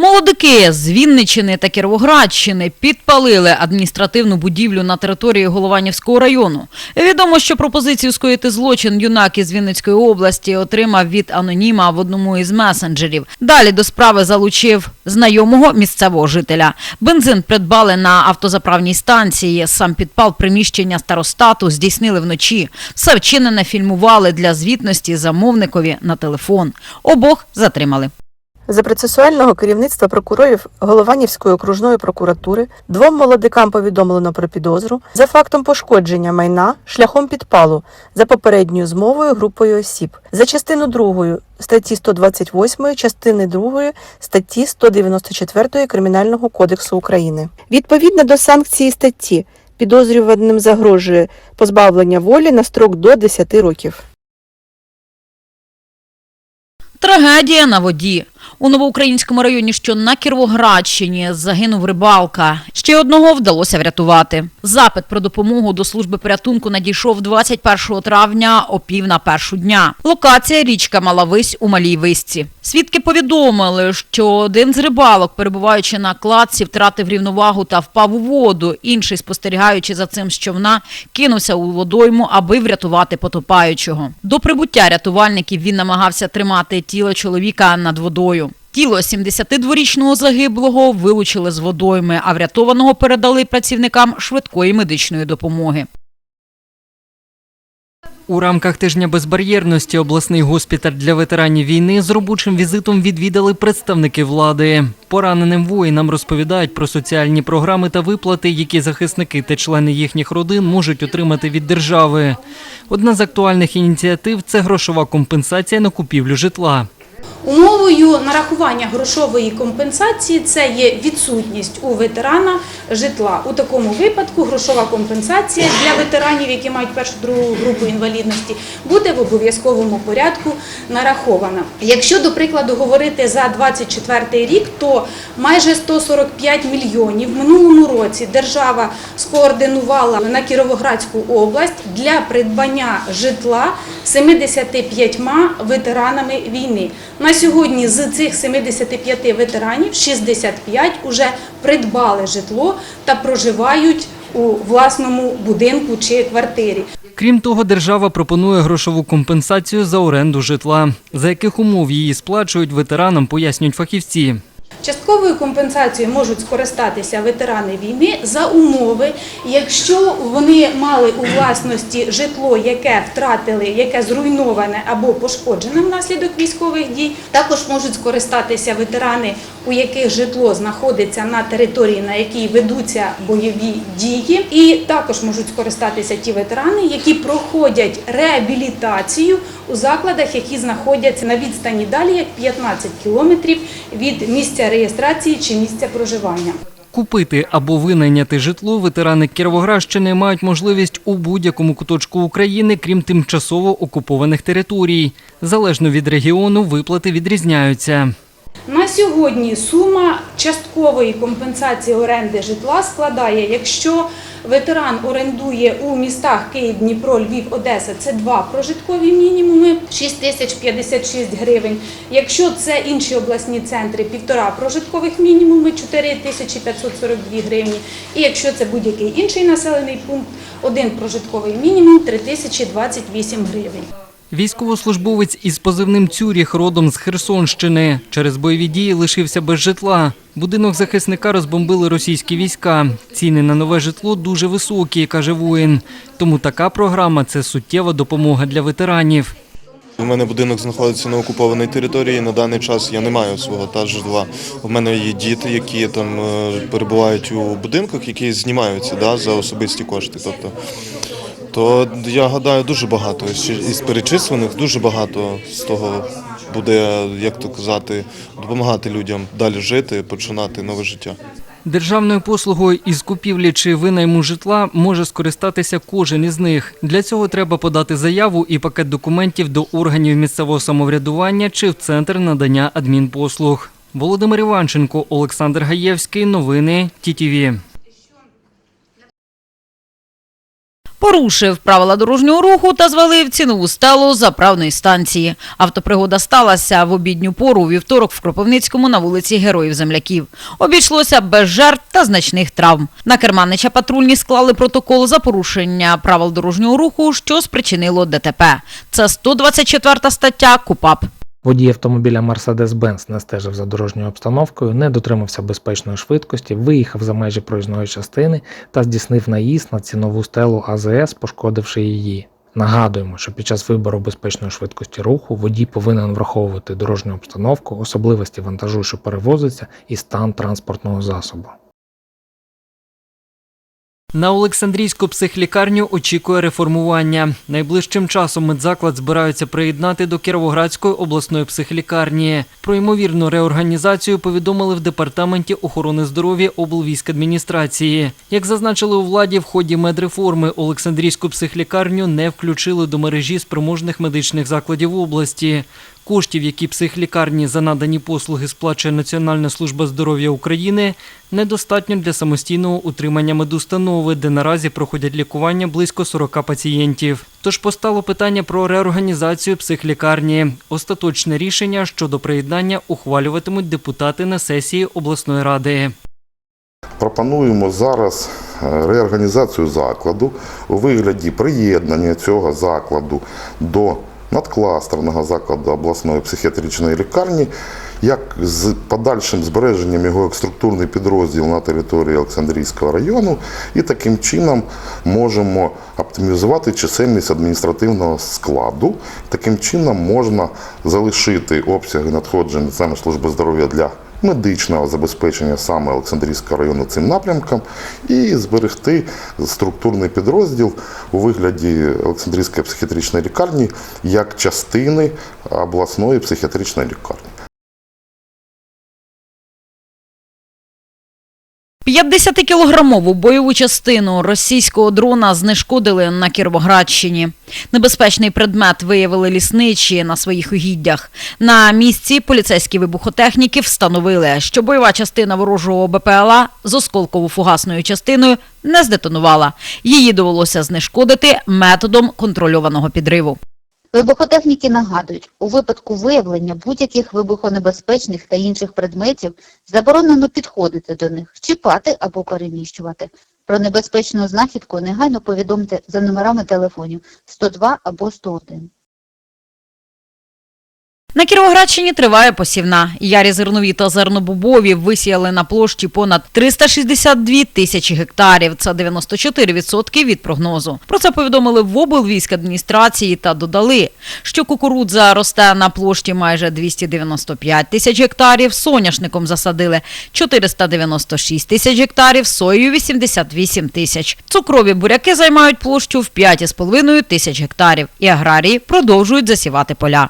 Молодики з Вінничини та Кіровоградщини підпалили адміністративну будівлю на території Голованівського району. Відомо, що пропозицію скоїти злочин юнак із Вінницької області отримав від аноніма в одному із месенджерів. Далі до справи залучив знайомого місцевого жителя. Бензин придбали на автозаправній станції. Сам підпал приміщення старостату здійснили вночі. Все вчинене фільмували для звітності замовникові на телефон. Обох затримали. За процесуального керівництва прокурорів Голованівської окружної прокуратури двом молодикам повідомлено про підозру за фактом пошкодження майна шляхом підпалу за попередньою змовою групою осіб за частину 2 статті 128, частини 2 статті 194 Кримінального кодексу України. Відповідно до санкції статті підозрюваним загрожує позбавлення волі на строк до 10 років. Трагедія на воді. У новоукраїнському районі, що на Кіровоградщині, загинув рибалка. Ще одного вдалося врятувати. Запит про допомогу до служби порятунку надійшов 21 травня о пів на першу дня. Локація річка Малавись у Малій Висці. Свідки повідомили, що один з рибалок, перебуваючи на кладці, втратив рівновагу та впав у воду. Інший, спостерігаючи за цим з човна, кинувся у водойму, аби врятувати потопаючого. До прибуття рятувальників він намагався тримати тіло чоловіка над водою. Тіло 72-річного загиблого вилучили з водойми, а врятованого передали працівникам швидкої медичної допомоги. У рамках тижня безбар'єрності обласний госпіталь для ветеранів війни з робочим візитом відвідали представники влади. Пораненим воїнам розповідають про соціальні програми та виплати, які захисники та члени їхніх родин можуть отримати від держави. Одна з актуальних ініціатив це грошова компенсація на купівлю житла. Умовою нарахування грошової компенсації це є відсутність у ветерана житла. У такому випадку грошова компенсація для ветеранів, які мають першу другу групу інвалідності, буде в обов'язковому порядку нарахована. Якщо, до прикладу, говорити за 24 рік, то майже 145 мільйонів в минулому році держава скоординувала на Кіровоградську область для придбання житла 75 ветеранами війни. На сьогодні з цих 75 ветеранів 65 уже придбали житло та проживають у власному будинку чи квартирі. Крім того, держава пропонує грошову компенсацію за оренду житла. За яких умов її сплачують ветеранам, пояснюють фахівці. Частковою компенсацією можуть скористатися ветерани війни за умови, якщо вони мали у власності житло, яке втратили, яке зруйноване або пошкоджене внаслідок військових дій. Також можуть скористатися ветерани, у яких житло знаходиться на території, на якій ведуться бойові дії, і також можуть скористатися ті ветерани, які проходять реабілітацію у закладах, які знаходяться на відстані далі як 15 кілометрів від місця реєстрації чи місця проживання. Купити або винайняти житло ветерани Кіровоградщини мають можливість у будь-якому куточку України, крім тимчасово окупованих територій. Залежно від регіону, виплати відрізняються. На сьогодні сума часткової компенсації оренди житла складає, якщо ветеран орендує у містах Київ, Дніпро, Львів, Одеса, це два прожиткові мінімуми 6 тисяч 56 гривень. Якщо це інші обласні центри, півтора прожиткових мінімуми 4 тисячі 542 гривні. І якщо це будь-який інший населений пункт, один прожитковий мінімум 3 тисячі 28 гривень. Військовослужбовець із позивним Цюріх родом з Херсонщини. Через бойові дії лишився без житла. Будинок захисника розбомбили російські війська. Ціни на нове житло дуже високі, каже воїн. Тому така програма це суттєва допомога для ветеранів. У мене будинок знаходиться на окупованій території. На даний час я не маю свого та житла. У мене є діти, які там е, перебувають у будинках, які знімаються да, за особисті кошти. Тобто, то я гадаю, дуже багато із перечислених, дуже багато з того буде, як то казати, допомагати людям далі жити, починати нове життя. Державною послугою із купівлі чи винайму житла може скористатися кожен із них. Для цього треба подати заяву і пакет документів до органів місцевого самоврядування чи в центр надання адмінпослуг. Володимир Іванченко, Олександр Гаєвський. Новини ТІТІВІ. Порушив правила дорожнього руху та звалив цінову стелу заправної станції. Автопригода сталася в обідню пору у вівторок в Кропивницькому на вулиці Героїв Земляків. Обійшлося без жертв та значних травм. На керманича патрульні склали протокол за порушення правил дорожнього руху, що спричинило ДТП. Це 124 стаття КУПАП. Водій автомобіля Mercedes-Benz не стежив за дорожньою обстановкою, не дотримався безпечної швидкості, виїхав за межі проїзної частини та здійснив наїзд на цінову стелу АЗС, пошкодивши її. Нагадуємо, що під час вибору безпечної швидкості руху водій повинен враховувати дорожню обстановку, особливості вантажу, що перевозиться, і стан транспортного засобу. На Олександрійську психлікарню очікує реформування. Найближчим часом медзаклад збираються приєднати до Кіровоградської обласної психлікарні. Про ймовірну реорганізацію повідомили в департаменті охорони здоров'я облвійськадміністрації. Як зазначили у владі, в ході медреформи Олександрійську психлікарню не включили до мережі спроможних медичних закладів області. Коштів, які психлікарні за надані послуги сплачує Національна служба здоров'я України, недостатньо для самостійного утримання медустанови, де наразі проходять лікування близько 40 пацієнтів. Тож постало питання про реорганізацію психлікарні. Остаточне рішення щодо приєднання ухвалюватимуть депутати на сесії обласної ради. Пропонуємо зараз е, реорганізацію закладу у вигляді приєднання цього закладу до надкластерного закладу обласної психіатричної лікарні, як з подальшим збереженням його як структурний підрозділ на території Олександрійського району, і таким чином можемо оптимізувати чисельність адміністративного складу. Таким чином можна залишити обсяги надходжень Національної служби здоров'я для медичного забезпечення саме Олександрійського району цим напрямком і зберегти структурний підрозділ у вигляді Олександрійської психіатричної лікарні як частини обласної психіатричної лікарні. 50-кілограмову бойову частину російського дрона знешкодили на Кіровоградщині. Небезпечний предмет виявили лісничі на своїх угіддях. На місці поліцейські вибухотехніки встановили, що бойова частина ворожого БПЛА з осколково-фугасною частиною не здетонувала. Її довелося знешкодити методом контрольованого підриву. Вибухотехніки нагадують, у випадку виявлення будь-яких вибухонебезпечних та інших предметів заборонено підходити до них, чіпати або переміщувати. Про небезпечну знахідку негайно повідомте за номерами телефонів 102 або 101. На Кіровоградщині триває посівна. Ярі зернові та зернобобові висіяли на площі понад 362 тисячі гектарів. Це 94% від прогнозу. Про це повідомили в облвійськадміністрації та додали, що кукурудза росте на площі майже 295 тисяч гектарів, соняшником засадили 496 тисяч гектарів, соєю 88 тисяч. Цукрові буряки займають площу в 5,5 тисяч гектарів. І аграрії продовжують засівати поля.